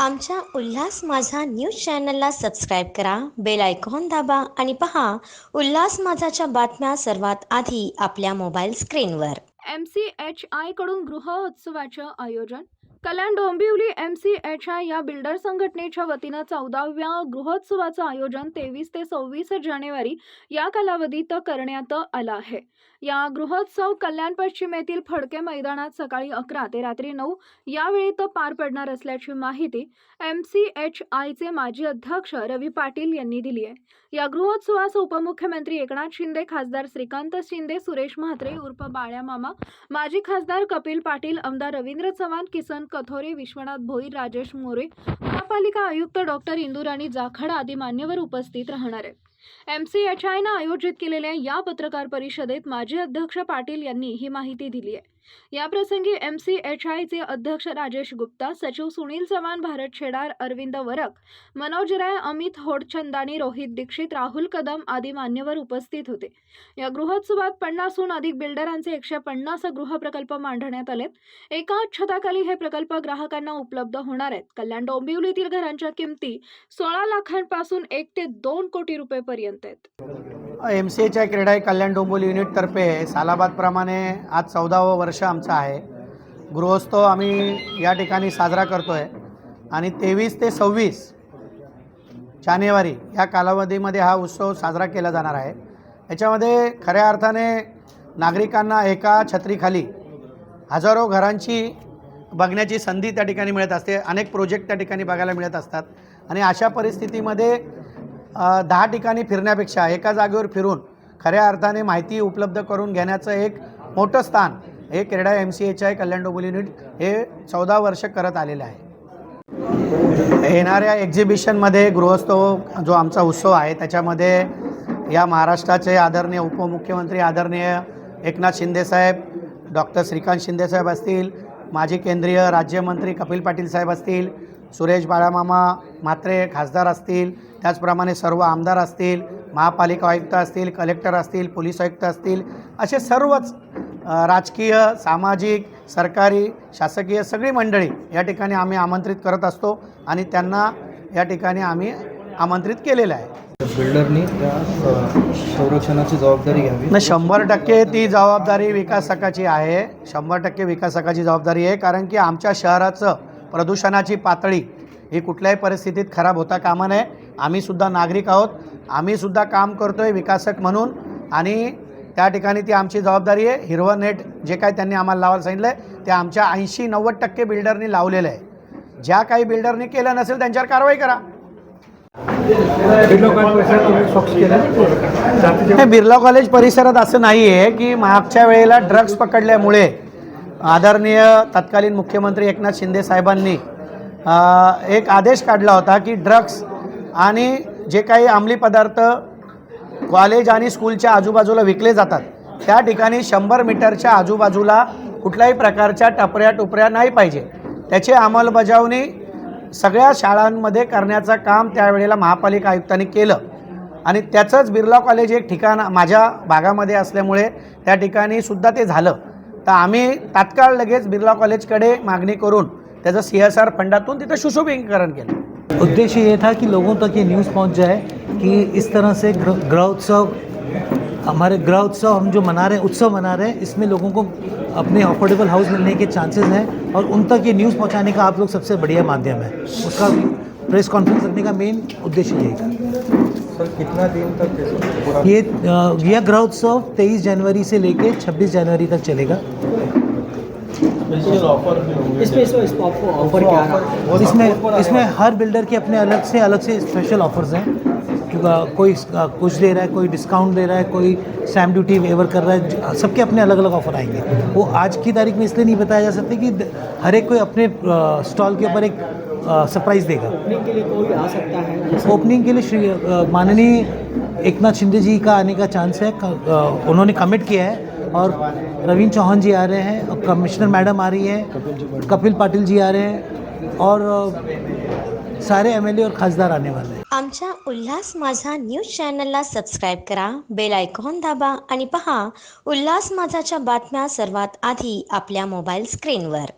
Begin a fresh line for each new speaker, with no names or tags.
आमच्या उल्हास माझा न्यूज चॅनलला सबस्क्राईब करा बेल आयकॉन दाबा आणि पहा उल्हास माझाच्या बातम्या सर्वात आधी आपल्या मोबाईल स्क्रीनवर.
एम सी एच आयकडून गृहोत्सवाचं आयोजन Kalyan Dombivli M C H I या बिल्डर संघटनेच्या वतीनं चौदाव्या गृहोत्सवाचं आयोजन तेवीस ते सव्वीस जानेवारी या कालावधीत करण्यात आलं आहे. या गृहोत्सव कल्याण पश्चिम येथील फडके मैदानात सकाळी अकरा ते रात्री नऊ यावेळी तर पार पडणार असल्याची माहिती एम सी एच आयचे माजी अध्यक्ष रवी पाटील यांनी दिली आहे. या गृहोत्सवास उपमुख्यमंत्री एकनाथ शिंदे खासदार श्रीकांत शिंदे सुरेश म्हात्रे उर्फ बाळ्या मामा माजी खासदार कपिल पाटील आमदार रवींद्र चव्हाण किसन कथोरे विश्वनाथ भोईर राजेश मोरे महापालिका आयुक्त डॉक्टर इंदुराणी जाखड आदी मान्यवर उपस्थित राहणार आहेत. एम सी एच आयनं आयोजित केलेल्या या पत्रकार परिषदेत माजी अध्यक्ष पाटील यांनी ही माहिती दिली आहे. याप्रसंगी एम सी एच आयचे अध्यक्ष राजेश गुप्ता सचिव सुनील चव्हाण भारत शेडार अरविंद वरक मनोज राय अमित होडचंदानी रोहित दीक्षित राहुल कदम आदी मान्यवर उपस्थित होते. या गृहोत्सवात पन्नासहून अधिक बिल्डरांचे एकशे पन्नास गृहप्रकल्प मांडण्यात आलेत एका छताखाली हे प्रकल्प ग्राहकांना उपलब्ध होणार आहेत. कल्याण डोंबिवलीतील घरांच्या किमती सोळा लाखांपासून एक ते दोन कोटी रुपयेपर्यंत आहेत.
एम सी एच आय क्रीडा कल्याण डोंबोली युनिटतर्फे सालाबादप्रमाणे आज चौदावं वर्ष आमचं आहे. गृहोत्सव आम्ही या ठिकाणी साजरा करतो आहे आणि तेवीस ते सव्वीस जानेवारी या कालावधीमध्ये हा उत्सव साजरा केला जाणार आहे. याच्यामध्ये खऱ्या अर्थाने नागरिकांना एका छत्रीखाली हजारो घरांची बघण्याची संधी त्या ठिकाणी मिळत असते. अनेक प्रोजेक्ट त्या ठिकाणी बघायला मिळत असतात. आणि अशा परिस्थितीमध्ये दहा ठिकाणी फिरण्यापेक्षा एका जागेवर फिरून खऱ्या अर्थाने माहिती उपलब्ध करून घेण्याचं एक मोठं स्थान हे क्रीडा M C H I Kalyan Dombivli unit हे चौदा वर्ष करत आलेलं आहे. येणाऱ्या एक्झिबिशनमध्ये गृहोत्सव जो आमचा उत्सव आहे त्याच्यामध्ये या महाराष्ट्राचे आदरणीय उपमुख्यमंत्री आदरणीय एकनाथ शिंदेसाहेब डॉक्टर श्रीकांत शिंदेसाहेब असतील माजी केंद्रीय राज्यमंत्री कपिल पाटील साहेब असतील सुरेश बाळामामा म्हात्रे खासदार असतील त्याचप्रमाणे सर्व आमदार असतील महापालिका आयुक्त असतील कलेक्टर असतील पोलीस आयुक्त असतील असे सर्वच राजकीय सामाजिक सरकारी शासकीय सगळी मंडळी या ठिकाणी आम्ही आमंत्रित करत असतो आणि त्यांना या ठिकाणी आम्ही आमंत्रित केलेलं आहे.
बिल्डरनी त्या संरक्षणाची जबाबदारी घ्यावी.
न शंभर टक्के ती जबाबदारी विकासकाची आहे. शंभर टक्के विकासकाची जबाबदारी आहे कारण की आमच्या शहराचं प्रदूषणाची पातळी ही कुठल्याही परिस्थितीत खराब होता कामा नये. आम्हीसुद्धा नागरिक आहोत. आम्हीसुद्धा काम करतो आहे विकासक म्हणून आणि त्या ठिकाणी ती आमची जबाबदारी आहे. हिरवं नेट जे काय त्यांनी आम्हाला लावायला सांगितलं आहे ते आमच्या ऐंशी नव्वद टक्के बिल्डरनी लावलेलं आहे. ज्या काही बिल्डरनी केलं नसेल त्यांच्यावर कारवाई करा. बिर्ला कॉलेज परिसरात असं नाही आहे की मागच्या वेळेला ड्रग्ज पकडल्यामुळे आदरणीय तत्कालीन मुख्यमंत्री एकनाथ शिंदे साहेबांनी एक आदेश काढला होता की ड्रग्स आणि जे काही अंमली पदार्थ कॉलेज आणि स्कूलच्या आजूबाजूला विकले जातात त्या ठिकाणी शंभर मीटरच्या आजूबाजूला कुठल्याही प्रकारच्या टपऱ्या टुपऱ्या नाही पाहिजे. त्याची अंमलबजावणी सगळ्या शाळांमध्ये करण्याचं काम त्यावेळेला महापालिका आयुक्तांनी केलं. आणि त्याचंच बिर्ला कॉलेज एक ठिकाण माझ्या भागामध्ये असल्यामुळे त्या ठिकाणी सुद्धा ते झालं. तर आम्ही तात्काळ लगेच बिर्ला कॉलेजकडे मागणी करून त्याचं सी एस आर फंडातून तिथं सुशोभीकरण केलं.
उद्देश्य ये था कि लोगों तक ये न्यूज़ पहुँच जाए कि इस तरह से ग्रह उत्सव, हमारे ग्रह उत्सव हम जो मना रहे हैं, उत्सव मना रहे हैं, इसमें लोगों को अपने अफोर्डेबल हाउस मिलने के चांसेस हैं और उन तक ये न्यूज़ पहुँचाने का आप लोग सबसे बढ़िया माध्यम है। उसका प्रेस कॉन्फ्रेंस रखने का मेन उद्देश्य यही था।
सर कितना दिन तक ये
ये यह ग्रह उत्सव तेईस जनवरी से लेके 26 जनवरी तक चलेगा। इसमें इसमें हर बिल्डर के अपने अलग से अलग से स्पेशल ऑफर्स हैं। कोई कुछ दे रहा है कोई डिस्काउंट दे रहा है कोई स्टैम्प ड्यूटी वेवर कर रहा है सबके अपने अलग अलग ऑफ़र आएँगे। वो आज की तारीख में इसलिए नहीं बताया जा सकते कि हर एक कोई अपने स्टॉल के ऊपर एक सरप्राइज़ देगा। ओपनिंग के लिए श्री अ, माननीय एकनाथ शिंदे जी का आने का चांस है उन्होंने कमिट किया है और रवीन चौहान जी आ रहे हैं कमिश्नर मैडम आ रही है कपिल पाटिल जी आ रहे हैं और सारे एमएलए और खासदार आने वाले हैं।
आमच्या उल्हास माझा न्यूज चॅनलला सबस्क्राईब करा बेल आयकॉन दाबा आणि पहा उल्हास माझाच्या बातम्या सर्वात आधी आपल्या मोबाईल स्क्रीनवर